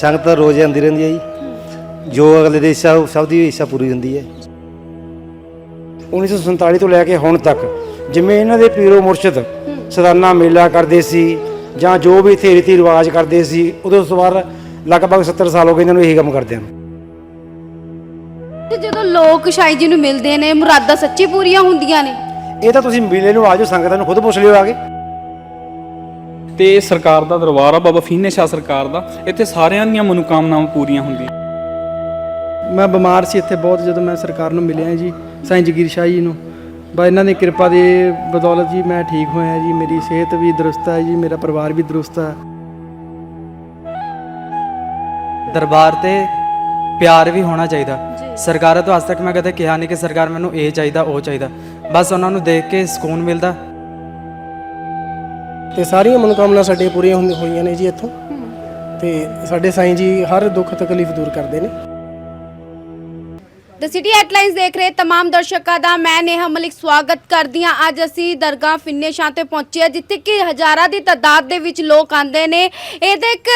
ਸੰਗਤ ਤਾਂ ਰੋਜ਼ ਆਉਂਦੀ ਰਹਿੰਦੀ ਹੈ ਜੀ। ਜੋ ਅਗਲੇ ਦੇ ਇੱਛਾ ਉਹ ਸਭ ਦੀ ਇੱਛਾ ਪੂਰੀ ਹੁੰਦੀ ਹੈ। 1947 ਤੋਂ ਲੈ ਕੇ ਹੁਣ ਤੱਕ ਜਿਵੇਂ ਇਹਨਾਂ ਦੇ ਪੀਰੋ ਮੁਰਸ਼ਿਦ ਸਲਾਨਾ ਮੇਲਾ ਕਰਦੇ ਸੀ ਜਾਂ ਜੋ ਵੀ ਇੱਥੇ ਰੀਤੀ ਰਿਵਾਜ ਕਰਦੇ ਸੀ ਉਦੋਂ ਤੋਂ ਬਾਅਦ ਲਗਭਗ 70 ਸਾਲ ਹੋ ਗਏ ਇਹਨਾਂ ਨੂੰ ਇਹੀ ਕੰਮ ਕਰਦਿਆਂ ਨੂੰ। ਤੇ ਜਦੋਂ ਲੋਕ ਸ਼ਾਈ ਜੀ ਨੂੰ ਮਿਲਦੇ ਨੇ ਮੁਰਾਦਾਂ ਸੱਚੀ ਪੂਰੀਆਂ ਹੁੰਦੀਆਂ ਨੇ। ਇਹ ਤਾਂ ਤੁਸੀਂ ਮੇਲੇ ਨੂੰ ਆਜੋ ਸੰਗਤਾਂ ਨੂੰ ਖੁਦ ਪੁੱਛ ਲਿਓ ਆ ਕੇ। ਤੇ ਸਰਕਾਰ ਦਾ ਦਰਬਾਰ ਆ ਬਾਬਾ ਫੀਨੇ ਸ਼ਾਹ ਸਰਕਾਰ ਦਾ। ਇੱਥੇ ਸਾਰਿਆਂ ਦੀਆਂ ਮਨੋਕਾਮਨਾਵਾਂ ਪੂਰੀਆਂ ਹੁੰਦੀਆਂ। ਮੈਂ ਬਿਮਾਰ ਸੀ ਇੱਥੇ ਬਹੁਤ ਜਦੋਂ ਮੈਂ ਸਰਕਾਰ ਨੂੰ ਮਿਲਿਆ ਜੀ ਸਾਈਂ ਜਗੀਰ ਸ਼ਾਹ ਜੀ ਨੂੰ। ਬਾ ਇਹਨਾਂ ਦੀ ਕਿਰਪਾ ਦੇ ਬਦੌਲਤ ਜੀ ਮੈਂ ਠੀਕ ਹੋਇਆ ਜੀ ਮੇਰੀ ਸਿਹਤ ਵੀ ਦਰੁਸਤ ਹੈ ਜੀ ਮੇਰਾ ਪਰਿਵਾਰ ਵੀ ਦਰੁਸਤ ਹੈ ਦਰਬਾਰ ਤੇ ਪਿਆਰ ਵੀ ਹੋਣਾ ਚਾਹੀਦਾ। ਸਰਕਾਰਾਂ ਤੋਂ ਅੱਜ ਤੱਕ ਮੈਂ ਕਦੇ ਕਿਹਾ ਨਹੀਂ ਕਿ ਸਰਕਾਰ ਮੈਨੂੰ ਇਹ ਚਾਹੀਦਾ ਉਹ ਚਾਹੀਦਾ। ਬਸ ਉਹਨਾਂ ਨੂੰ ਦੇਖ ਕੇ ਸਕੂਨ ਮਿਲਦਾ। ਤੇ ਸਾਰੀਆਂ ਮਨੋਕਾਮਨਾ ਸਾਡੀਆਂ ਪੂਰੀਆਂ ਹੋਈਆਂ ਨੇ ਜੀ ਇੱਥੋਂ। ਤੇ ਸਾਡੇ ਸਾਈਂ ਜੀ ਹਰ ਦੁੱਖ ਤਕਲੀਫ ਦੂਰ ਕਰਦੇ ਨੇ। ਦ ਸਿਟੀ ਹੈਡਲਾਈਨਸ ਦੇਖ ਰਹੇ तमाम ਦਰਸ਼ਕਾਂ ਦਾ ਮੈਂ ਨੇਹਾ ਮਲਿਕ ਸਵਾਗਤ ਕਰਦੀ ਹਾਂ ਅੱਜ ਅਸੀਂ ਦਰਗਾਹ ਫਿੰਨੇ ਸ਼ਾਹ ਤੇ ਪਹੁੰਚੇ ਹਾਂ ਜਿੱਥੇ ਕਿ ਹਜ਼ਾਰਾਂ ਦੀ ਤਾਦਾਦ ਦੇ ਵਿੱਚ ਲੋਕ ਆਂਦੇ ਨੇ ਇਹਦੇ ਇੱਕ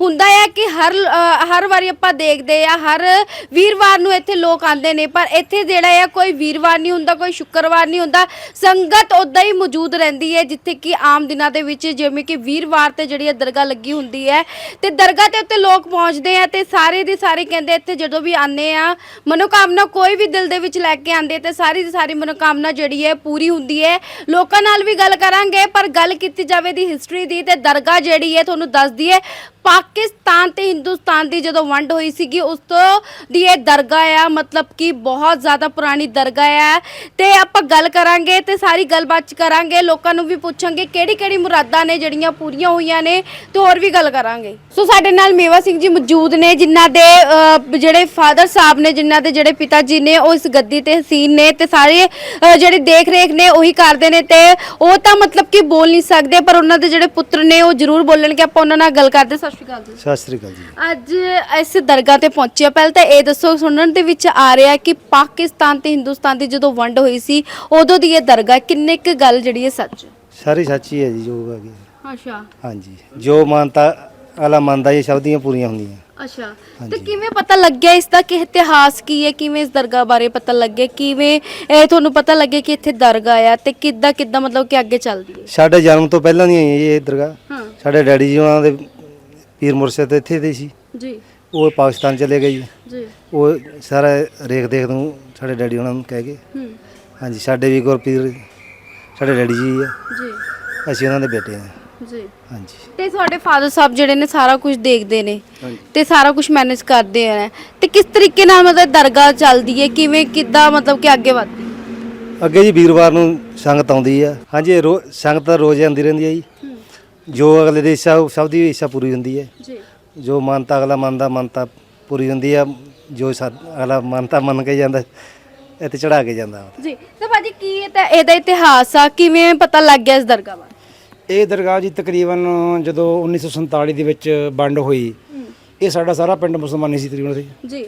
ਹੁੰਦਾ ਹੈ ਕਿ ਹਰ ਅ, ਹਰ ਵਾਰੀ ਆਪਾਂ ਦੇਖਦੇ ਆ ਹਰ ਵੀਰਵਾਰ ਨੂੰ ਇੱਥੇ ਲੋਕ ਆਂਦੇ ਨੇ ਪਰ ਇੱਥੇ ਜਿਹੜਾ ਹੈ ਕੋਈ ਵੀਰਵਾਰ ਨਹੀਂ ਹੁੰਦਾ ਕੋਈ ਸ਼ੁੱਕਰਵਾਰ ਨਹੀਂ ਹੁੰਦਾ ਸੰਗਤ ਉਦਾਂ ਹੀ ਮੌਜੂਦ ਰਹਿੰਦੀ ਹੈ ਜਿੱਥੇ ਕਿ ਆਮ ਦਿਨਾਂ ਦੇ ਵਿੱਚ ਜਿਵੇਂ ਕਿ ਵੀਰਵਾਰ ਤੇ ਜਿਹੜੀ ਹੈ ਦਰਗਾਹ ਲੱਗੀ ਹੁੰਦੀ ਹੈ ਤੇ ਦਰਗਾਹ ਤੇ ਉੱਤੇ ਲੋਕ ਪਹੁੰਚਦੇ ਆ ਤੇ ਸਾਰੇ ਦੇ ਸਾਰੇ ਕਹਿੰਦੇ ਇੱਥੇ ਜਦੋਂ ਵੀ ਆਨੇ ਆ ਮਨੋਕਾਮਨਾ ਕੋਈ ਵੀ ਦਿਲ ਦੇ ਵਿੱਚ ਲੈ ਕੇ ਆਂਦੇ ਤੇ ਸਾਰੀ ਦੀ ਸਾਰੀ ਮਨੋਕਾਮਨਾ ਜਿਹੜੀ ਹੈ ਪੂਰੀ ਹੁੰਦੀ ਹੈ। ਲੋਕਾਂ ਨਾਲ ਵੀ ਗੱਲ ਕਰਾਂਗੇ, ਪਰ ਗੱਲ ਕੀਤੀ ਜਾਵੇ ਦੀ ਹਿਸਟਰੀ ਦੀ ਤੇ ਦਰਗਾਹ ਜਿਹੜੀ ਹੈ ਤੁਹਾਨੂੰ ਦੱਸਦੀ ਹੈ। ਪਾਕਿਸਤਾਨ ਤੇ ਹਿੰਦੁਸਤਾਨ ਦੀ ਜਦੋਂ ਵੰਡ ਹੋਈ ਸੀਗੀ ਉਸ ਤੋਂ ਦੀ ਇਹ ਦਰਗਾਹ ਆ ਮਤਲਬ ਕਿ ਬਹੁਤ ਜ਼ਿਆਦਾ ਪੁਰਾਣੀ ਦਰਗਾਹ ਆ। ਤੇ ਆਪਾਂ ਗੱਲ ਕਰਾਂਗੇ ਤੇ ਸਾਰੀ ਗੱਲਬਾਤ ਕਰਾਂਗੇ ਲੋਕਾਂ ਨੂੰ ਵੀ ਪੁੱਛਾਂਗੇ ਕਿਹੜੀ ਕਿਹੜੀ ਮੁਰਾਦਾਂ ਨੇ ਜਿਹੜੀਆਂ ਪੂਰੀਆਂ ਹੋਈਆਂ ਨੇ ਤੇ ਹੋਰ ਵੀ ਗੱਲ ਕਰਾਂਗੇ। ਸੋ ਸਾਡੇ ਨਾਲ ਮੇਵਾ ਸਿੰਘ ਜੀ ਮੌਜੂਦ ਨੇ ਜਿਨ੍ਹਾਂ ਦੇ ਜਿਹੜੇ ਫਾਦਰ ਸਾਹਿਬ ਨੇ ਜਿਨ੍ਹਾਂ ਦੇ ਜਿਹੜੇ ਪਿਤਾ ਜੀ ਨੇ ਉਹ ਇਸ ਗੱਦੀ ਤੇ ਹਸੀਨ ਨੇ ਤੇ ਸਾਰੇ ਅਹ, ਜਿਹੜੇ ਦੇਖ ਰੇਖ ਨੇ ਉਹੀ ਕਰਦੇ ਨੇ ਤੇ ਉਹ ਤਾਂ ਮਤਲਬ ਕਿ ਬੋਲ ਨਹੀਂ ਸਕਦੇ ਪਰ ਉਹਨਾਂ ਦੇ ਜਿਹੜੇ ਪੁੱਤਰ ਨੇ ਉਹ ਜ਼ਰੂਰ ਬੋਲਣਗੇ ਆਪਾਂ ਉਹਨਾਂ ਨਾਲ ਗੱਲ ਕਰਦੇ ਸਤਿ ਸ਼੍ਰੀ ਅਕਾਲ ਜੀ। ਸਤਿ ਸ੍ਰੀ ਅਕਾਲ ਜੀ। ਅੱਜ ਇਸ ਦਰਗਾਹ ਤੇ ਪਹੁੰਚਿਆ ਪਹਿਲਾਂ ਤਾਂ ਇਹ ਦੱਸੋ ਸੁਣਨ ਦੇ ਵਿੱਚ ਆ ਰਿਹਾ ਕਿ ਪਾਕਿਸਤਾਨ ਤੇ ਹਿੰਦੁਸਤਾਨ ਦੀ ਜਦੋਂ ਵੰਡ ਹੋਈ ਸੀ ਉਦੋਂ ਦੀ ਇਹ ਦਰਗਾਹ ਕਿੰਨੇ ਕੁ ਗੱਲ ਜਿਹੜੀ ਹੈ ਸੱਚ? ਸਾਰੀ ਸੱਚੀ ਹੈ ਜੀ ਜੋ ਹੈਗੀ ਅੱਛਾ। ਹਾਂਜੀ। ਜੋ ਮਾਨਤਾ ਅਲਾ ਮੰਨਦਾ ਇਹ ਸਭ ਦੀਆਂ ਪੂਰੀਆਂ ਹੁੰਦੀਆਂ। ਅੱਛਾ। ਤੇ ਕਿਵੇਂ ਪਤਾ ਲੱਗਿਆ ਇਸ ਦਾ ਕਿ ਇਤਿਹਾਸ ਕੀ ਹੈ? ਕਿਵੇਂ ਇਸ ਦਰਗਾਹ ਬਾਰੇ ਪਤਾ ਲੱਗਿਆ? ਕਿਵੇਂ ਇਹ ਤੁਹਾਨੂੰ ਪਤਾ ਲੱਗਿਆ ਕਿ ਇੱਥੇ ਦਰਗਾਹ ਆ ਤੇ ਕਿੱਦਾਂ ਕਿੱਦਾਂ ਮਤਲਬ ਕਿ ਅੱਗੇ ਚੱਲਦੀ ਹੈ? ਸਾਡੇ ਜਨਮ ਤੋਂ ਪਹਿਲਾਂ ਦੀਆਂ ਹੀ ਇਹ ਦਰਗਾਹ। ਹਾਂ। ਸਾਡੇ ਡੈਡੀ ਜੀ ਉਹਨਾਂ ਦੇ ਪੀਰ ਮੁਰਸ਼ਿਦ ਇੱਥੇ ਦੇ ਸੀ। ਜੀ। ਉਹ ਪਾਕਿਸਤਾਨ ਚਲੇ ਗਏ ਜੀ। ਜੀ। ਉਹ ਸਾਰਾ ਰੇਖ ਦੇਖ ਨੂੰ ਸਾਡੇ ਡੈਡੀ ਉਹਨਾਂ ਨੂੰ ਕਹਿ ਗਏ। ਹੂੰ। ਹਾਂਜੀ ਸਾਡੇ ਵੀ ਗੁਰਪੀਰ ਸਾਡੇ ਡੈਡੀ ਜੀ ਆ। ਜੀ। ਅਸੀਂ ਉਹਨਾਂ ਦੇ ਬੇਟੇ ਆ। ਜੀ। ਹਾਂਜੀ। ਤੇ ਤੁਹਾਡੇ ਫਾਦਰ ਸਾਹਿਬ ਜਿਹੜੇ ਨੇ ਸਾਰਾ ਕੁਝ ਦੇਖਦੇ ਨੇ ਹਾਂਜੀ। ਤੇ ਸਾਰਾ ਕੁਝ ਮੈਨੇਜ ਕਰਦੇ ਆ। ਤੇ ਕਿਸ ਤਰੀਕੇ ਨਾਲ ਮਤਲਬ ਦਰਗਾਹ ਚੱਲਦੀ ਹੈ? ਕਿਵੇਂ ਕਿੱਦਾਂ ਮਤਲਬ ਕਿ ਅੱਗੇ ਵਧਦੀ ਅੱਗੇ ਜੀ ਵੀਰਵਾਰ ਨੂੰ ਸੰਗਤ ਆਉਂਦੀ ਆ। ਹਾਂਜੀ ਰੋ ਸੰਗਤ ਤਾਂ ਰੋਜ਼ ਆਉਂਦੀ ਰਹਿੰਦੀ ਹੈ ਜੀ। ਜੋ ਅਗਲੇ ਦੀ ਇੱਛਾ ਉਹ ਸਭ ਦੀ ਇੱਛਾ ਪੂਰੀ ਹੁੰਦੀ ਹੈ। ਜੀ। ਜੋ ਮੰਨਤਾ ਅਗਲਾ ਮੰਨਦਾ ਮੰਨਤਾ ਪੂਰੀ ਹੁੰਦੀ ਆ ਜੋ ਸਾ- ਅਗਲਾ ਮੰਨਤਾ ਮੰਨ ਕੇ ਜਾਂਦਾ ਇੱਥੇ ਚੜਾ ਕੇ ਜਾਂਦਾ। ਜੀ। ਤੇ ਭਾਜੀ ਕੀ ਇਹ ਤਾਂ ਇਹਦਾ ਇਤਿਹਾਸ ਆ ਕਿਵੇਂ ਪਤਾ ਲੱਗ ਗਿਆ ਇਸ ਦਰਗਾਹ ਬਾਰੇ? ਇਹ ਦਰਗਾਹ ਜੀ ਤਕਰੀਬਨ ਜਦੋਂ 1947 ਦੇ ਵਿੱਚ ਵੰਡ ਹੋਈ ਇਹ ਸਾਡਾ ਸਾਰਾ ਪਿੰਡ ਮੁਸਲਮਾਨੀ ਸੀ ਤਕਰੀਬਨ ਉੱਥੇ ਜੀ।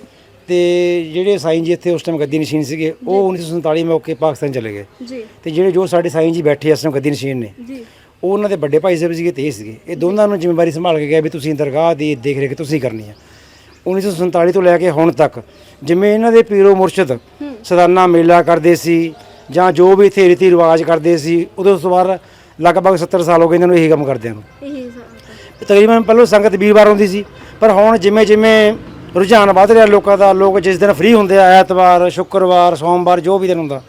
ਤੇ ਜਿਹੜੇ ਸਾਈਂ ਜੀ ਇੱਥੇ ਉਸ ਟਾਈਮ ਗੱਦੀ ਨਸ਼ੀਨ ਸੀਗੇ ਉਹ 1947 ਮੌਕੇ ਪਾਕਿਸਤਾਨ ਚਲੇ ਗਏ। ਜੀ। ਤੇ ਜਿਹੜੇ ਜੋ ਸਾਡੇ ਸਾਈਂ ਜੀ ਬੈਠੇ ਇਸ ਟਾਈਮ ਗੱਦੀ ਨਸ਼ੀਨ ਨੇ। ਜੀ। ਉਹ ਉਹਨਾਂ ਦੇ ਵੱਡੇ ਭਾਈ ਸਾਹਿਬ ਸੀਗੇ ਤੇ ਇਹ ਸੀਗੇ। ਇਹ ਦੋਨਾਂ ਨੂੰ ਜ਼ਿੰਮੇਵਾਰੀ ਸੰਭਾਲ ਕੇ ਗਏ ਵੀ ਤੁਸੀਂ ਦਰਗਾਹ ਦੀ ਦੇਖ ਰੇਖ ਤੁਸੀਂ ਕਰਨੀ ਆ। 1947 ਤੋਂ ਲੈ ਕੇ ਹੁਣ ਤੱਕ ਜਿਵੇਂ ਇਹਨਾਂ ਦੇ ਪੀਰੋ ਮੁਰਸ਼ਿਦ ਸਲਾਨਾ ਮੇਲਾ ਕਰਦੇ ਸੀ ਜਾਂ ਜੋ ਵੀ ਇੱਥੇ ਰੀਤੀ ਰਿਵਾਜ ਕਰਦੇ ਸੀ ਉਦੋਂ ਤੋਂ ਬਾਅਦ ਲਗਭਗ 70 ਸਾਲ ਹੋ ਗਏ ਇਹਨਾਂ ਨੂੰ ਇਹੀ ਕੰਮ ਕਰਦਿਆਂ ਨੂੰ। ਇਹੀ ਤਕਰੀਬਨ ਪਹਿਲਾਂ ਸੰਗਤ ਵੀਰਵਾਰ ਆਉਂਦੀ ਸੀ ਪਰ ਹੁਣ ਜਿਵੇਂ ਜਿਵੇਂ ਰੁਝਾਨ ਵੱਧ ਰਿਹਾ ਲੋਕਾਂ ਦਾ ਲੋਕ ਜਿਸ ਦਿਨ ਫ੍ਰੀ ਹੁੰਦੇ ਆ ਐਤਵਾਰ ਸ਼ੁੱਕਰਵਾਰ ਸੋਮਵਾਰ ਜੋ ਵੀ ਦਿਨ ਹੁੰਦਾ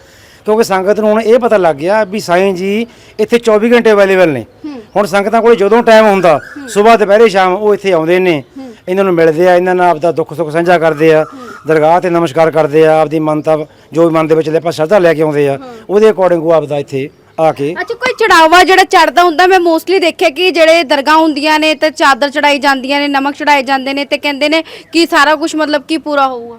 ਕਿਉਂਕਿ ਸੰਗਤ ਨੂੰ ਹੁਣ ਇਹ ਪਤਾ ਲੱਗ ਗਿਆ ਵੀ ਸਾਈਂ ਜੀ ਇੱਥੇ 24 ਘੰਟੇ ਅਵੇਲੇਬਲ ਨੇ। ਹੁਣ ਸੰਗਤਾਂ ਕੋਲ ਜਦੋਂ ਟਾਈਮ ਹੁੰਦਾ ਸਵੇਰ ਦੁਪਹਿਰੇ ਸ਼ਾਮ ਉਹ ਇੱਥੇ ਆਉਂਦੇ ਨੇ। ਇਹਨਾਂ ਨੂੰ ਮਿਲਦੇ ਆ ਇਹਨਾਂ ਨਾਲ ਆਪਦਾ ਦੁੱਖ ਸੁੱਖ ਸਾਂਝਾ ਕਰਦੇ ਆ ਦਰਗਾਹ ਤੇ ਨਮਸਕਾਰ ਕਰਦੇ ਆ ਆਪਦੀ ਮੰਨਤਾ ਜੋ ਵੀ ਮਨ ਦੇ ਵਿੱਚ ਲੈ ਆਪਾਂ ਸ਼ਰਧਾ ਲੈ ਕੇ ਆਉਂਦੇ ਆ ਉਹਦੇ ਅਕੋਰਡਿੰਗ ਉਹ ਆਪਦਾ ਇੱਥੇ ਆ ਕੇ ਅੱਛਾ ਕੋਈ ਚੜਾਵਾ ਜਿਹੜਾ ਚੜਦਾ ਹੁੰਦਾ ਮੈਂ ਮੋਸਟਲੀ ਦੇਖਿਆ ਕਿ ਜਿਹੜੇ ਦਰਗਾਹ ਹੁੰਦੀਆਂ ਨੇ ਤੇ ਚਾਦਰ ਚੜਾਈ ਜਾਂਦੀਆਂ ਨੇ ਨਮਕ ਚੜਾਏ ਜਾਂਦੇ ਨੇ ਤੇ ਕਹਿੰਦੇ ਨੇ ਕਿ ਸਾਰਾ ਕੁਝ ਮਤਲਬ ਕਿ ਪੂਰਾ ਹੋਊਗਾ।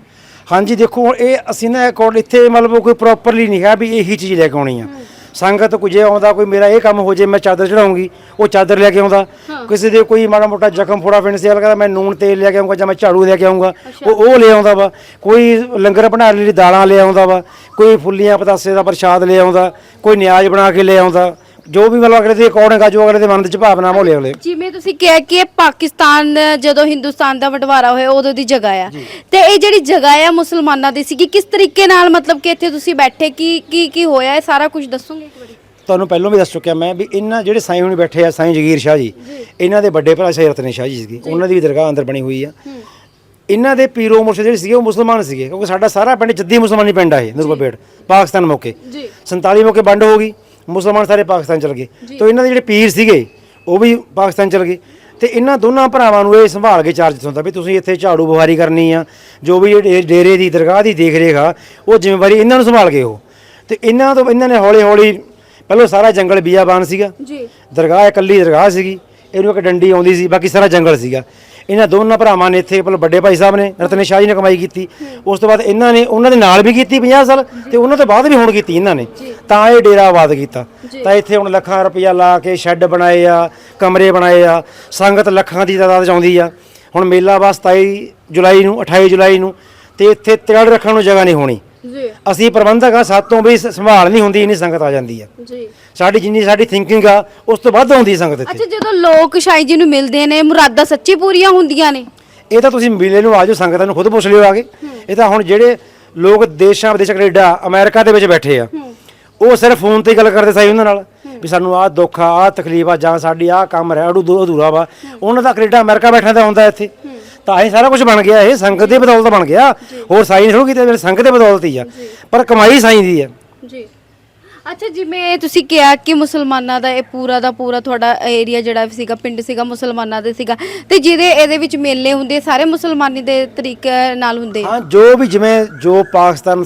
ਹਾਂਜੀ ਦੇਖੋ ਇਹ ਅਸੀਂ ਨਾ ਅਕੋਰਡ ਇੱਥੇ ਮਤਲਬ ਕੋਈ ਪ੍ਰੋਪਰਲੀ ਨਹੀਂ ਹੈ ਵੀ ਇਹੀ ਚੀਜ਼ ਲੈ ਕੇ ਆਉਣੀ ਆ। ਸੰਗਤ ਕੋਈ ਜੇ ਆਉਂਦਾ ਕੋਈ ਮੇਰਾ ਇਹ ਕੰਮ ਹੋ ਜੇ ਮੈਂ ਚਾਦਰ ਚੜਾਉਂਗੀ ਉਹ ਚਾਦਰ ਲੈ ਕੇ ਆਉਂਦਾ। ਕਿਸੇ ਦੇ ਕੋਈ ਮਾੜਾ ਮੋਟਾ ਜ਼ਖਮ ਫੋੜਾ ਫਿੰਨ ਸਿਆਲ ਕਰਦਾ ਮੈਂ ਨੂਨ ਤੇਲ ਲੈ ਕੇ ਆਉਂਗਾ ਜਾਂ ਮੈਂ ਝਾੜੂ ਲੈ ਕੇ ਆਉਂਗਾ ਉਹ ਉਹ ਲੈ ਆਉਂਦਾ ਵਾ। ਕੋਈ ਲੰਗਰ ਬਣਾ ਲਈ ਦਾਲਾਂ ਲੈ ਆਉਂਦਾ ਵਾ ਕੋਈ ਫੁੱਲੀਆਂ ਪਤਾਸੇ ਦਾ ਪ੍ਰਸ਼ਾਦ ਲੈ ਆਉਂਦਾ ਕੋਈ ਨਿਆਜ਼ ਬਣਾ ਕੇ ਲੈ ਆਉਂਦਾ। ਜੋ ਵੀ ਮਤਲਬ ਅਗਲੇ ਦੇ ਅਕੋਰਡਿੰਗ ਆ ਜੋ ਅਗਲੇ ਦੇ ਮਨ ਦੇ ਚ ਭਾਵਨਾ ਮੋਲੇ ਅਗਲੇ। ਜਿਵੇਂ ਤੁਸੀਂ ਕਿਹਾ ਕਿ ਇਹ ਪਾਕਿਸਤਾਨ ਜਦੋਂ ਹਿੰਦੁਸਤਾਨ ਦਾ ਬਟਵਾਰਾ ਹੋਇਆ ਉਦੋਂ ਦੀ ਜਗ੍ਹਾ ਆ। ਤੇ ਇਹ ਜਿਹੜੀ ਜਗ੍ਹਾ ਆ ਮੁਸਲਮਾਨਾਂ ਦੀ ਸੀਗੀ ਕਿਸ ਤਰੀਕੇ ਨਾਲ ਮਤਲਬ ਕਿ ਇੱਥੇ ਤੁਸੀਂ ਬੈਠੇ ਕੀ ਕੀ ਕੀ ਹੋਇਆ? ਇਹ ਸਾਰਾ ਕੁਝ ਦੱਸੋਗੇ ਇੱਕ ਵਾਰੀ? ਤੁਹਾਨੂੰ ਪਹਿਲਾਂ ਵੀ ਦੱਸ ਚੁੱਕਿਆ ਮੈਂ ਵੀ ਇਹਨਾਂ ਜਿਹੜੇ ਸਾਈਂ ਹੁਣੀ ਬੈਠੇ ਆ ਸਾਈਂ ਜਗੀਰ ਸ਼ਾਹ ਜੀ ਇਹਨਾਂ ਦੇ ਵੱਡੇ ਭਰਾ ਸਾਈਂ ਰਤਨ ਸ਼ਾਹ ਜੀ ਸੀਗੇ। ਉਹਨਾਂ ਦੀ ਵੀ ਦਰਗਾਹ ਅੰਦਰ ਬਣੀ ਹੋਈ ਆ। ਇਹਨਾਂ ਦੇ ਪੀਰੋ ਮੁਰਸ਼ਿਦ ਜਿਹੜੇ ਸੀਗੇ ਉਹ ਮੁਸਲਮਾਨ ਸੀਗੇ ਕਿਉਂਕਿ ਸਾਡਾ ਸਾਰਾ ਪਿੰਡ ਜੱਦੀ ਮੁਸਲਮਾਨੀ ਪਿੰਡ ਆ ਇਹ ਨੂਰਪੁਰ ਪਾਕਿਸਤਾਨ ਮੌਕੇ। ਜੀ। 47 ਮੌਕੇ ਵੰਡ ਹੋ ਗਈ। ਮੁਸਲਮਾਨ ਸਾਰੇ ਪਾਕਿਸਤਾਨ ਚਲ ਗਏ। ਤੇ ਇਹਨਾਂ ਦੇ ਜਿਹੜੇ ਪੀਰ ਸੀਗੇ ਉਹ ਵੀ ਪਾਕਿਸਤਾਨ ਚਲ ਗਏ। ਤੇ ਇਹਨਾਂ ਦੋਨਾਂ ਭਰਾਵਾਂ ਨੂੰ ਇਹ ਸੰਭਾਲ ਕੇ ਚਾਰਜ ਹੁੰਦਾ ਵੀ ਤੁਸੀਂ ਇੱਥੇ ਝਾੜੂ ਬੁਹਾਰੀ ਕਰਨੀ ਆ ਜੋ ਵੀ ਇਹ ਡੇਰੇ ਦੀ ਦਰਗਾਹ ਦੀ ਦੇਖ ਰੇਖ ਆ ਉਹ ਜ਼ਿੰਮੇਵਾਰੀ ਇਹਨਾਂ ਨੂੰ ਸੰਭਾਲ ਗਏ ਉਹ। ਤੇ ਇਹਨਾਂ ਤੋਂ ਇਹਨਾਂ ਨੇ ਹੌਲੀ ਹੌਲੀ ਪਹਿਲਾਂ ਸਾਰਾ ਜੰਗਲ ਬੀਆਬਾਨ ਸੀਗਾ। ਜੀ। ਦਰਗਾਹ ਇਕੱਲੀ ਦਰਗਾਹ ਸੀਗੀ ਇਹਨੂੰ ਇੱਕ ਡੰਡੀ ਆਉਂਦੀ ਸੀ ਬਾਕੀ ਸਾਰਾ ਜੰਗਲ ਸੀਗਾ। ਇਹਨਾਂ ਦੋਨਾਂ ਭਰਾਵਾਂ ਨੇ ਇੱਥੇ ਪਹਿਲਾਂ ਵੱਡੇ ਭਾਈ ਸਾਹਿਬ ਨੇ ਰਤਨੇ ਸ਼ਾਹ ਜੀ ਨੇ ਕਮਾਈ ਕੀਤੀ। ਉਸ ਤੋਂ ਬਾਅਦ ਇਹਨਾਂ ਨੇ ਉਹਨਾਂ ਦੇ ਨਾਲ ਵੀ ਕੀਤੀ 50 ਸਾਲ ਤੇ ਉਹਨਾਂ ਤੋਂ ਬਾਅਦ ਵੀ ਹੁਣ ਕੀਤੀ ਇਹਨਾਂ ਨੇ। ਤਾਂ ਇਹ ਡੇਰਾ ਆਬਾਦ ਕੀਤਾ। ਤਾਂ ਇੱਥੇ ਹੁਣ ਲੱਖਾਂ ਰੁਪਇਆ ਲਾ ਕੇ ਸ਼ੈੱਡ ਬਣਾਏ ਆ ਕਮਰੇ ਬਣਾਏ ਆ ਸੰਗਤ ਲੱਖਾਂ ਦੀ ਤਾਦਾਦ ਚ ਆਉਂਦੀ ਆ। ਹੁਣ ਮੇਲਾ ਵਾ 27 ਜੁਲਾਈ ਨੂੰ 28 ਜੁਲਾਈ ਨੂੰ ਤੇ ਇੱਥੇ ਤਿਰੜ ਰੱਖਣ ਨੂੰ ਜਗ੍ਹਾ ਨਹੀਂ ਹੋਣੀ। ਜੀ। ਅਸੀਂ ਪ੍ਰਬੰਧਕ ਆ ਸਾਤੋਂ ਵੀ ਸੰਭਾਲ ਨਹੀਂ ਹੁੰਦੀ ਇੰਨੀ ਸੰਗਤ ਆ ਜਾਂਦੀ ਆ। ਜੀ। ਸਾਡੀ ਜਿੰਨੀ ਸਾਡੀ ਥਿੰਕਿੰਗ ਆ ਉਸ ਤੋਂ ਵੱਧ ਆਉਂਦੀ ਸੰਗਤ ਇੱਥੇ। ਅੱਛਾ ਜਦੋਂ ਲੋਕ ਸ਼ਾਹੀ ਜੀ ਨੂੰ ਮਿਲਦੇ ਨੇ ਮੁਰਾਦਾਂ ਸੱਚੀ ਪੂਰੀਆਂ ਹੁੰਦੀਆਂ ਨੇ? ਇਹ ਤਾਂ ਤੁਸੀਂ ਮੇਲੇ ਨੂੰ ਆਜੋ ਸੰਗਤਾਂ ਨੂੰ ਖੁਦ ਪੁੱਛ ਲਿਓ ਆਗੇ ਇਹ ਤਾਂ ਹੁਣ ਜਿਹੜੇ ਲੋਕ ਦੇਸ਼ਾਂ ਵਿਦੇਸ਼ਾਂ ਕੈਨੇਡਾ ਅਮਰੀਕਾ ਦੇ ਵਿੱਚ ਬੈਠੇ ਆ ਉਹ ਸਿਰਫ ਫੋਨ ਤੇ ਗੱਲ ਕਰਦੇ ਸਾਈ ਉਹਨਾਂ ਨਾਲ ਵੀ ਸਾਨੂੰ ਆਹ ਦੁੱਖ ਆ ਆਹ ਤਕਲੀਫ ਆ ਜਾਂ ਸਾਡੀ ਆਹ ਕੰਮ ਰਹਿ ਅੜੂ ਅਧੂਰਾ ਵਾ। ਉਹਨਾਂ ਦਾ ਕੈਨੇਡਾ ਅਮਰੀਕਾ ਬੈਠਾ ਦਾ ਹੁੰਦਾ ਇੱਥੇ। ਤਾਂ ਇਹ ਸਾਰਾ ਕੁਝ ਬਣ ਗਿਆ ਇਹ ਸੰਗਤ ਦੇ ਬਦੌਲਤ ਬਣ ਗਿਆ। ਹੋਰ ਸਾਈ ਨਹੀਂ ਸ਼ੁਰੂ ਕੀਤੇ ਜਿਹੜੇ ਸੰਗਤ ਦੇ ਬਦੌਲਤ ਹੀ ਆ। ਪਰ ਕਮਾਈ ਸਾਈ ਦੀ ਜੀ। ਅੱਛਾ ਜਿਵੇਂ ਤੁਸੀਂ ਕਿਹਾ ਕਿ ਮੁਸਲਮਾਨਾਂ ਦਾ ਇਹ ਪੂਰਾ ਦਾ ਪੂਰਾ ਤੁਹਾਡਾ ਏਰੀਆ ਜਿਹੜਾ ਸੀਗਾ ਪਿੰਡ ਸੀਗਾ ਮੁਸਲਮਾਨਾਂ ਦੇ ਸੀਗਾ ਤੇ ਜਿਹਦੇ ਇਹਦੇ ਵਿੱਚ ਮੇਲੇ ਹੁੰਦੇ ਸਾਰੇ ਮੁਸਲਮਾਨੀ ਦੇ ਤਰੀਕੇ ਨਾਲ ਹੁੰਦੇ ਹਾਂ ਜੋ ਵੀ ਜਿਵੇਂ ਜੋ ਪਾਕਿਸਤਾਨ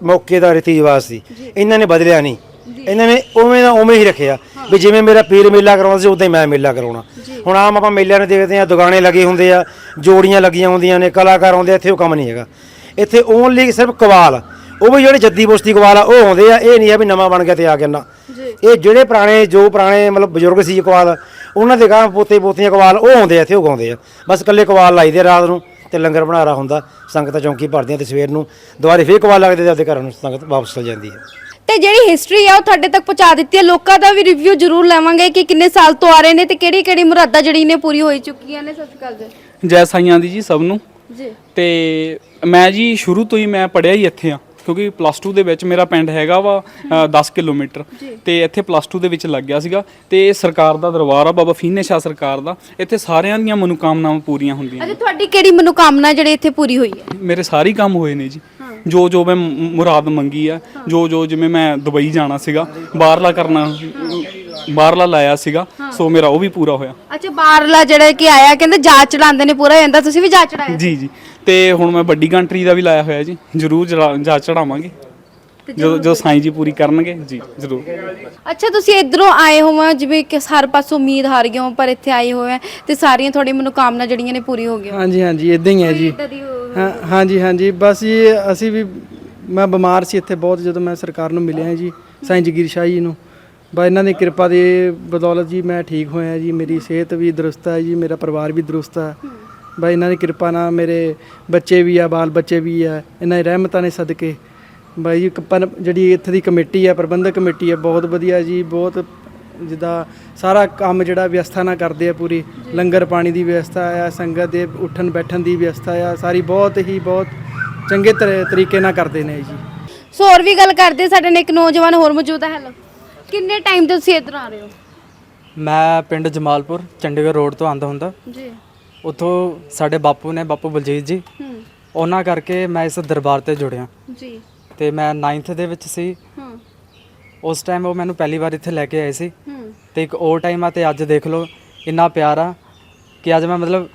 ਮੌਕੇ ਦਾ ਰੀਤੀ ਰਿਵਾਜ ਸੀ ਇਹਨਾਂ ਨੇ ਬਦਲਿਆ ਨਹੀਂ। ਇਹਨਾਂ ਨੇ ਉਵੇਂ ਦਾ ਉਵੇਂ ਹੀ ਰੱਖਿਆ ਵੀ ਜਿਵੇਂ ਮੇਰਾ ਪੀਰ ਮੇਲਾ ਕਰਾਉਂਦਾ ਸੀ ਉਦਾਂ ਹੀ ਮੈਂ ਮੇਲਾ ਕਰਾਉਣਾ। ਹੁਣ ਆਮ ਆਪਾਂ ਮੇਲਿਆਂ ਨੂੰ ਦੇਖਦੇ ਆ ਦੁਕਾਨੇ ਲੱਗੇ ਹੁੰਦੇ ਆ ਜੋੜੀਆਂ ਲੱਗੀਆਂ ਹੁੰਦੀਆਂ ਨੇ ਕਲਾਕਾਰ ਆਉਂਦੇ ਆ, ਇੱਥੇ ਉਹ ਕੰਮ ਨਹੀਂ ਹੈਗਾ। ਇੱਥੇ ਓਨਲੀ ਸਿਰਫ ਕਵਾਲ। ਉਹ ਵੀ ਜਿਹੜੇ ਜੱਦੀ ਬੋਸਤੀ ਕਵਾਲ ਆ ਉਹ ਆਉਂਦੇ ਆ ਇਹ ਨਹੀਂ ਆ ਵੀ ਨਵਾਂ ਬਣ ਗਿਆ ਤੇ ਆ ਗਿਆ ਨਾ। ਇਹ ਜਿਹੜੇ ਪੁਰਾਣੇ ਜੋ ਪੁਰਾਣੇ ਮਤਲਬ ਬਜ਼ੁਰਗ ਸੀ ਕਵਾਲ ਉਹਨਾਂ ਦੇ ਗਾਂ ਪੋਤੇ ਪੋਤੀਆਂ ਕਵਾਲ ਉਹ ਆਉਂਦੇ ਆ ਇੱਥੇ ਉਹ ਗਾਉਂਦੇ ਆ। ਬਸ ਇਕੱਲੇ ਕਵਾਲ ਲਾਈਦੇ ਆ ਰਾਤ ਨੂੰ ਤੇ ਲੰਗਰ ਬਣਾਰਾ ਹੁੰਦਾ ਸੰਗਤਾਂ ਚੌਂਕੀ ਭਰਦੀਆਂ ਤੇ ਸਵੇਰ ਨੂੰ ਦੁਬਾਰੇ ਫੇਰ ਕਵਾਲ ਲੱਗਦੇ ਤੇ ਆਪਦੇ ਘਰਾਂ ਨੂੰ ਸੰਗਤ ਵਾਪਸ ਚਲ ਜਾਂਦੀ ਹੈ। ਤੇ ਜਿਹੜੀ ਹਿਸਟਰੀ ਆ ਉਹ ਤੁਹਾਡੇ ਤੱਕ ਪਹੁੰਚਾ ਦਿੱਤੀ ਹੈ। ਲੋਕਾਂ ਦਾ ਵੀ ਰਿਵਿਊ ਜ਼ਰੂਰ ਲਵਾਂਗੇ ਕਿ ਕਿੰਨੇ ਸਾਲ ਤੋਂ ਆ ਰਹੇ ਨੇ ਤੇ ਕਿਹੜੀ ਕਿਹੜੀ ਮੁਰਾਦਾਂ ਜਿਹੜੀ ਨੇ ਪੂਰੀ ਹੋਈ ਚੁੱਕੀਆਂ ਨੇ। ਸਤਿ ਸ਼੍ਰੀ ਅਕਾਲ ਜੀ। ਜੈ ਸਾਈਆਂ ਦੀ ਜੀ ਸਭ ਨੂੰ। ਜੀ। ਤੇ ਮੈਂ ਜੀ ਸ਼ੁਰੂ ਤੋਂ ਹੀ ਮੈਂ ਪੜਿਆ ਹੀ ਇੱਥੇ ਆ। ਕਿਉਂਕਿ ਪਲੱਸ 2 ਦੇ ਵਿੱਚ ਮੇਰਾ ਪਿੰਡ ਹੈਗਾ ਵਾ ਅ, 10 ਕਿਲੋਮੀਟਰ। ਤੇ ਇੱਥੇ ਪਲੱਸ 2 ਦੇ ਵਿੱਚ ਲੱਗ ਗਿਆ ਸੀਗਾ। ਤੇ ਇਹ ਸਰਕਾਰ ਦਾ ਦਰਬਾਰ ਆ ਬਾਬਾ ਫੀਨੇ ਸ਼ਾਹ ਸਰਕਾਰ ਦਾ। ਇੱਥੇ ਸਾਰਿਆਂ ਦੀਆਂ ਮਨੋਕਾਮਨਾਵਾਂ ਪੂਰੀਆਂ ਹੁੰਦੀਆਂ ਅੱਛਾ ਤੁਹਾਡੀ ਕਿਹੜੀ ਮਨੋਕਾਮਨਾ ਜਿਹੜੀ ਇੱਥੇ ਪੂਰੀ ਹੋਈ ਹੈ? ਮੇਰੇ ਸਾਰੇ ਕੰਮ ਹੋਏ ਨੇ ਜੀ। ਜੋ ਜੋ ਮੈਂ ਮ- ਮੁਰਾਦ ਮੰਗੀ ਆ ਜੋ ਜੋ ਜਿਵੇਂ ਮੈਂ ਦੁਬਈ ਜਾਣਾ ਸੀਗਾ ਬਾਹਰਲਾ ਕਰਨਾ ਬਾਹਰਲਾ ਲਾਇਆ ਸੀਗਾ ਸੋ ਮੇਰਾ ਉਹ ਵੀ ਪੂਰਾ ਹੋਇਆ। ਅੱਛਾ ਬਾਹਰਲਾ ਜਿਹੜਾ ਕਿ ਆਇਆ ਕਹਿੰਦੇ ਜਾ ਚੜਾਉਂਦੇ ਨੇ ਪੂਰਾ ਜਾਂਦਾ ਤੁਸੀਂ ਵੀ ਜਾ ਚੜਾਇਆ ਜੀ ਜੀ। ਤੇ ਹੁਣ ਮੈਂ ਵੱਡੀ ਕੰਟਰੀ ਦਾ ਵੀ ਲਾਇਆ ਹੋਇਆ ਜੀ ਜਰੂਰ ਜਾ ਚੜਾਵਾਂਗੇ ਜਦੋਂ ਜਦੋਂ ਸਾਈਂ ਜੀ ਪੂਰੀ ਕਰਨਗੇ ਜੀ ਜ਼ਰੂਰ। ਅੱਛਾ ਤੁਸੀਂ ਇਧਰੋਂ ਆਏ ਹੋ ਆ ਜਿਵੇਂ ਕਿ ਹਰ ਪਾਸੋਂ ਉਮੀਦ ਹਾਰ ਗਏ ਹੋ ਪਰ ਇੱਥੇ ਆਏ ਹੋਏ ਆ ਤੇ ਸਾਰੀਆਂ ਤੁਹਾਡੀ ਮਨੋਕਾਮਨਾ ਜਿਹੜੀਆਂ ਨੇ ਪੂਰੀ ਹੋ ਗਈਆਂ। ਹਾਂਜੀ ਹਾਂਜੀ ਇਦਾਂ ਹੀ ਹੈ ਜੀ। ਏਦਾਂ ਦੀ ਹੋ- ਹਾਂ ਹਾਂਜੀ ਹਾਂਜੀ ਬਸ ਇਹ ਅਸੀਂ ਵੀ ਮੈਂ ਬਿਮਾਰ ਸੀ ਇੱਥੇ ਬਹੁਤ ਜਦੋਂ ਮੈਂ ਸਰਕਾਰ ਨੂੰ ਮਿਲਿਆ ਜੀ ਸਾਈਂ ਜਗੀਰ ਸ਼ਾਹ ਜੀ ਨੂੰ। ਬਸ ਇਹਨਾਂ ਦੀ ਕਿਰਪਾ ਦੇ ਬਦੌਲਤ ਜੀ ਮੈਂ ਠੀਕ ਹੋਇਆ ਜੀ ਮੇਰੀ ਸਿਹਤ ਵੀ ਦਰੁਸਤ ਹੈ ਜੀ ਮੇਰਾ ਪਰਿਵਾਰ ਵੀ ਦਰੁਸਤ ਹੈ। ਬਸ ਇਹਨਾਂ ਦੀ ਕਿਰਪਾ ਨਾਲ ਮੇਰੇ ਬੱਚੇ ਵੀ ਆ ਬਾਲ ਬੱਚੇ ਵੀ ਆ ਇਹਨਾਂ ਦੀ ਰਹਿਮਤਾਂ ਨੇ ਸਦਕੇ। ਬਾਈ ਜੀ ਪਰ- ਜਿਹੜੀ ਇੱਥੇ ਦੀ ਕਮੇਟੀ ਆ ਪ੍ਰਬੰਧਕ ਕਮੇਟੀ ਆ ਬਹੁਤ ਵਧੀਆ ਜੀ ਬਹੁਤ ਜਿੱਦਾਂ ਸਾਰਾ ਕੰਮ ਜਿਹੜਾ ਵਿਵਸਥਾ ਨਾਲ ਕਰਦੇ ਆ ਪੂਰੀ। ਲੰਗਰ ਪਾਣੀ ਦੀ ਵਿਵਸਥਾ ਆ ਸੰਗਤ ਦੇ ਉੱਠਣ ਬੈਠਣ ਦੀ ਵਿਵਸਥਾ ਆ ਸਾਰੀ ਬਹੁਤ ਹੀ ਬਹੁਤ ਚੰਗੇ ਤਰ- ਤਰੀਕੇ ਨਾਲ ਕਰਦੇ ਨੇ ਜੀ। ਸੋ ਹੋਰ ਵੀ ਗੱਲ ਕਰਦੇ ਸਾਡੇ ਨਾਲ ਇੱਕ ਨੌਜਵਾਨ ਹੋਰ ਮੌਜੂਦ ਹੈ ਹੈਲੋ। ਕਿੰਨੇ ਟਾਈਮ ਤੋਂ ਤੁਸੀਂ ਇੱਧਰ ਆ ਰਹੇ ਹੋ? ਮੈਂ ਪਿੰਡ ਜਮਾਲਪੁਰ ਚੰਡੀਗੜ੍ਹ ਰੋਡ ਤੋਂ ਆਂਦਾ ਹੁੰਦਾ। ਜੀ। ਉੱਥੋਂ ਸਾਡੇ ਬਾਪੂ ਨੇ ਬਾਪੂ ਬਲਜੀਤ ਜੀ। ਹੂੰ। ਉਹਨਾਂ ਕਰਕੇ ਮੈਂ ਇਸ ਦਰਬਾਰ ਤੇ ਜੁੜਿਆ। ਜੀ। ਤੇ ਮੈਂ 9th ਦੇ ਵਿੱਚ ਸੀ। ਹੂੰ। ਉਸ ਟਾਈਮ ਉਹ ਮੈਨੂੰ ਪਹਿਲੀ ਵਾਰ ਇੱਥੇ ਲੈ ਕੇ ਆਏ ਸੀ। ਹੂੰ। ਤੇ ਇੱਕ ਉਹ ਟਾਈਮ ਆ ਤੇ ਅੱਜ ਦੇਖ ਲਓ ਇੰਨਾ ਪਿਆਰ ਆ ਕਿ ਅੱਜ ਮੈਂ ਮਤਲਬ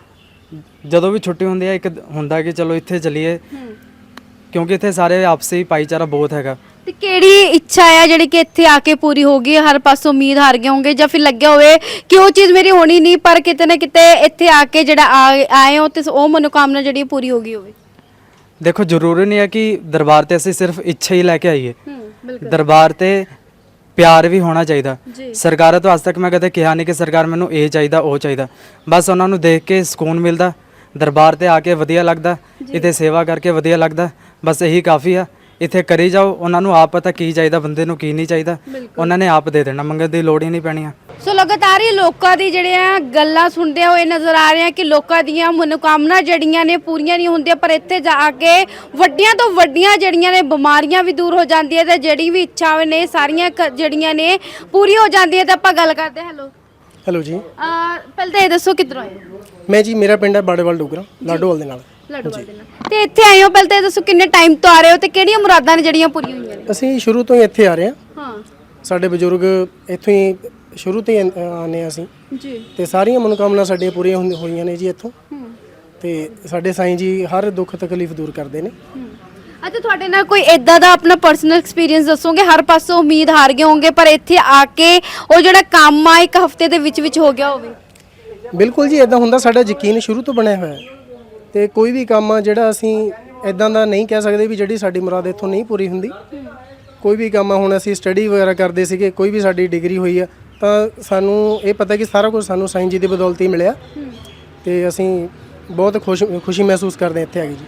ਜਦੋਂ ਵੀ ਛੁੱਟੀ ਹੁੰਦੀ ਹੈ ਇੱਕ ਹੁੰਦਾ ਕਿ ਚਲੋ ਇੱਥੇ ਚੱਲੀਏ। ਹੂੰ। ਕਿਉਂਕਿ ਇੱਥੇ ਸਾਰੇ ਆਪਸੀ ਭਾਈਚਾਰਾ ਬਹੁਤ ਹੈਗਾ। ਤੇ ਕਿਹੜੀ ਇੱਛਾ ਹੈ ਜਿਹੜੀ ਕਿ ਇੱਥੇ ਆ ਕੇ ਪੂਰੀ ਹੋ ਗਈ ਹਰ ਪਾਸੋਂ ਉਮੀਦ ਹਾਰ ਗਏ ਹੋਗੇ ਜਾਂ ਫਿਰ ਲੱਗਿਆ ਹੋਵੇ ਕਿ ਉਹ ਚੀਜ਼ ਮੇਰੀ ਹੋਣੀ ਨਹੀਂ ਪਰ ਕਿਤੇ ਨਾ ਕਿਤੇ ਇੱਥੇ ਆ ਕੇ ਜਿਹੜਾ ਆ- ਆਏ ਹੋ ਤੇ ਉਹ ਮਨੋਕਾਮਨਾ ਜਿਹੜੀ ਹੈ ਪੂਰੀ ਹੋ ਗਈ ਹੋਵੇ। ਦੇਖੋ ਜ਼ਰੂਰੀ ਨਹੀਂ ਹੈ ਕਿ ਦਰਬਾਰ ਤੇ ਅਸੀਂ ਸਿਰਫ ਇੱਛਾ ਹੀ ਲੈ ਕੇ ਆਈਏ। ਹੂੰ ਦਰਬਾਰ ਤੇ ਪਿਆਰ ਵੀ ਹੋਣਾ ਚਾਹੀਦਾ। ਜੀ। ਸਰਕਾਰਾਂ ਤੋਂ ਅੱਜ ਤੱਕ ਮੈਂ ਕਦੇ ਕਿਹਾ ਨਹੀਂ ਕਿ ਸਰਕਾਰ ਮੈਨੂੰ ਇਹ ਚਾਹੀਦਾ ਉਹ ਚਾਹੀਦਾ। ਬਸ ਉਹਨਾਂ ਨੂੰ ਦੇਖ ਕੇ ਸਕੂਨ ਮਿਲਦਾ ਦਰਬਾਰ ਤੇ ਆ ਕੇ ਵਧੀਆ ਲੱਗਦਾ ਇੱਥੇ ਸੇਵਾ ਕਰਕੇ ਵਧੀਆ ਲੱਗਦਾ। ਬਸ ਇਹੀ ਕਾਫੀ ਆ। ਇੱਥੇ ਕਰੀ ਜਾਓ ਉਹਨਾਂ ਨੂੰ ਆਪ ਪਤਾ ਕੀ ਚਾਹੀਦਾ ਬੰਦੇ ਨੂੰ ਕੀ ਨਹੀਂ ਚਾਹੀਦਾ। ਉਹਨਾਂ ਨੇ ਆਪ ਦੇ ਦੇਣਾ ਮੰਗਣ ਦੀ ਲੋੜ ਹੀ ਨਹੀਂ ਪੈਣੀ ਆ। ਸੋ ਲਗਾਤਾਰ ਹੀ ਲੋਕਾਂ ਦੀ ਜਿਹੜੀਆਂ ਗੱਲਾਂ ਸੁਣਦੇ ਹੋਏ ਨਜ਼ਰ ਆ ਰਹੇ ਆ ਕਿ ਲੋਕਾਂ ਦੀਆਂ ਮਨੋਕਾਮਨਾ ਜਿਹੜੀਆਂ ਨੇ ਪੂਰੀਆਂ ਨਹੀਂ ਹੁੰਦੀਆਂ ਪਰ ਇੱਥੇ ਜਾ ਕੇ ਵੱਡੀਆਂ ਤੋਂ ਵੱਡੀਆਂ ਜਿਹੜੀਆਂ ਨੇ ਬਿਮਾਰੀਆਂ ਵੀ ਦੂਰ ਹੋ ਜਾਂਦੀਆਂ ਤੇ ਜਿਹੜੀ ਵੀ ਇੱਛਾਵਾਂ ਨੇ ਸਾਰੀਆਂ ਜਿਹੜੀਆਂ ਨੇ ਪੂਰੀ ਹੋ ਜਾਂਦੀਆਂ ਤੇ ਆਪਾਂ ਗੱਲ ਕਰਦੇ ਹੈਲੋ। ਹੈਲੋ ਜੀ। ਪਹਿਲਾਂ ਤਾਂ ਇਹ ਦੱਸੋ ਕਿੱਧਰੋਂ ਆਏ ਹੋ? ਮੈਂ ਜੀ ਮੇਰਾ ਪਿੰਡ ਹੈ ਬਾੜੇਵਾਲ ਡੋਗਰਾ ਲਾਡੋਵਾਲ ਦੇ ਨਾਲ। ਲੱਡੂਵਾਲ ਦੇ ਨਾਲ ਤੇ ਇੱਥੇ ਆਏ ਹੋ ਪਹਿਲਾਂ ਤਾਂ ਇਹ ਦੱਸੋ ਕਿੰਨੇ ਟਾਈਮ ਤੋਂ ਆ ਰਹੇ ਹੋ ਤੇ ਕਿਹੜੀਆਂ ਮੁਰਾਦਾਂ ਨੇ ਜਿਹੜੀਆਂ ਪੂਰੀਆਂ ਹੋਈਆਂ ਨੇ? ਅਸੀਂ ਸ਼ੁਰੂ ਤੋਂ ਹੀ ਇੱਥੇ ਆ ਰਹੇ ਹਾਂ। ਹਾਂ। ਸਾਡੇ ਬਜ਼ੁਰਗ ਇੱਥੋਂ ਹੀ ਸ਼ੁਰੂ ਤੋਂ ਹੀ ਆਂ- ਆਉਂਦੇ ਹਾਂ ਅਸੀਂ। ਜੀ। ਤੇ ਸਾਰੀਆਂ ਮਨੋਕਾਮਨਾ ਸਾਡੀਆਂ ਪੂਰੀਆਂ ਹੁੰਦੀ- ਹੋਈਆਂ ਨੇ ਜੀ ਇੱਥੋਂ। ਤੇ ਸਾਡੇ ਸਾਈਂ ਜੀ ਹਰ ਦੁੱਖ ਤਕਲੀਫ ਦੂਰ ਕਰਦੇ ਨੇ। ਅੱਛਾ ਤੁਹਾਡੇ ਨਾਲ ਕੋਈ ਇਦਾਂ ਦਾ ਆਪਣਾ ਪਰਸਨਲ ਐਕਸਪੀਰੀਅੰਸ ਦੱਸੋਗੇ? ਹਰ ਪਾਸੋਂ ਉਮੀਦ ਹਾਰ ਗਏ ਹੋਵੋਗੇ ਪਰ ਇੱਥੇ ਆ ਕੇ ਉਹ ਜਿਹੜਾ ਕੰਮ ਆ ਇੱਕ ਹਫ਼ਤੇ ਦੇ ਵਿੱਚ ਵਿੱਚ ਹੋ ਗਿਆ ਹੋਵੇ। ਬਿਲਕੁਲ ਜੀ ਇਦਾਂ ਹੁੰਦਾ ਸਾਡਾ ਯਕੀਨ ਸ਼ੁਰੂ ਤੋਂ ਬਣਿਆ ਹੋਇਆ ਹੈ। ਤੇ ਕੋਈ ਵੀ ਕੰਮ ਆ ਜਿਹੜਾ ਅਸੀਂ ਇਦਾਂ ਦਾ ਨਹੀਂ ਕਹਿ ਸਕਦੇ ਵੀ ਜਿਹੜੀ ਸਾਡੀ ਮੁਰਾਦ ਇੱਥੋਂ ਨਹੀਂ ਪੂਰੀ ਹੁੰਦੀ। ਕੋਈ ਵੀ ਕੰਮ ਆ, ਹੁਣ ਅਸੀਂ ਸਟੱਡੀ ਵਗੈਰਾ ਕਰਦੇ ਸੀਗੇ, ਕੋਈ ਵੀ ਸਾਡੀ ਡਿਗਰੀ ਹੋਈ ਆ, ਤਾਂ ਸਾਨੂੰ ਇਹ ਪਤਾ ਕਿ ਸਾਰਾ ਕੁਝ ਸਾਨੂੰ ਸਾਈਂ ਜੀ ਦੀ ਬਦੌਲਤ ਹੀ ਮਿਲਿਆ। ਤੇ ਅਸੀਂ ਬਹੁਤ ਖੁਸ਼, ਖੁਸ਼ੀ ਮਹਿਸੂਸ ਕਰਦੇ ਹਾਂ ਇੱਥੇ ਆ ਕੇ ਜੀ।